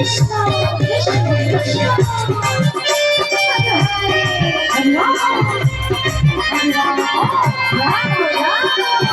Thank you.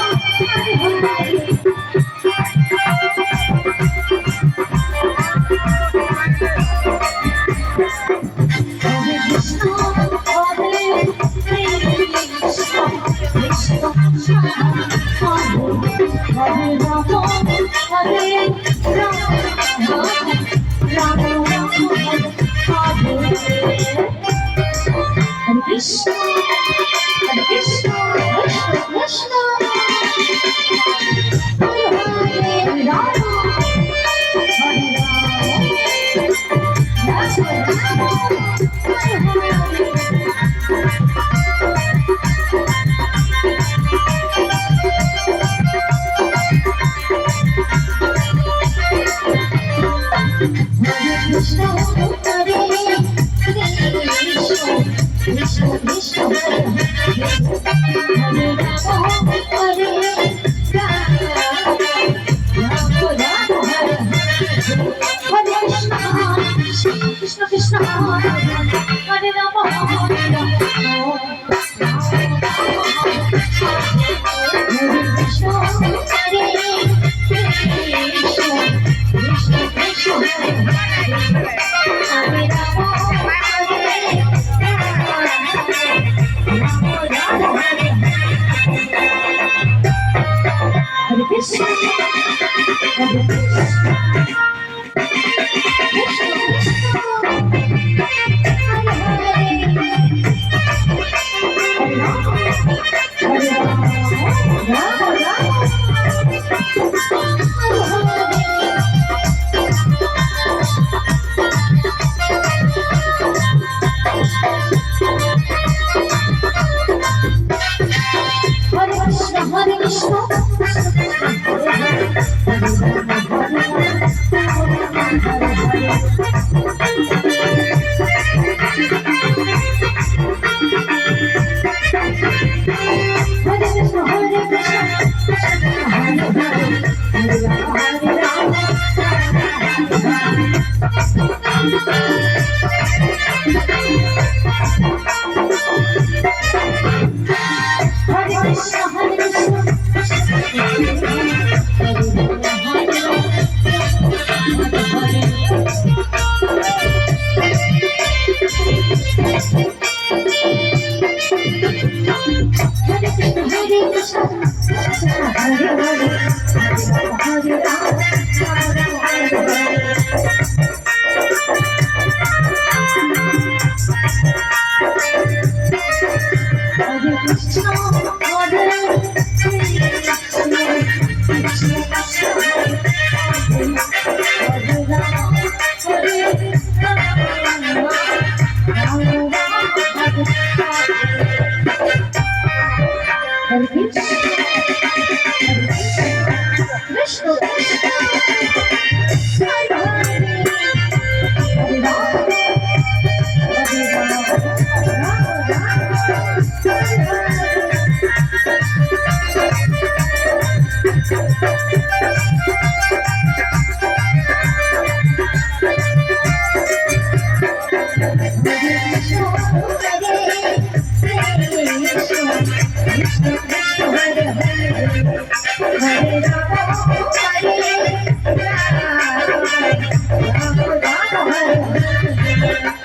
Oh.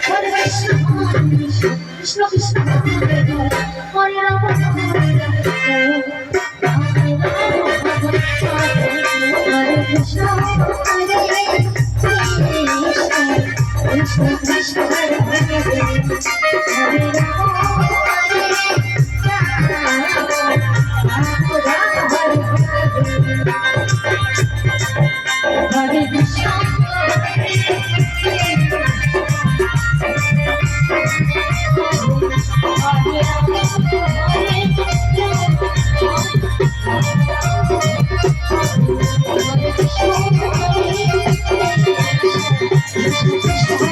Hare Krishna Krishna Krishna Hare Ram Hare Krishna Krishna Krishna Hare Hare Ram Hare Krishna Hare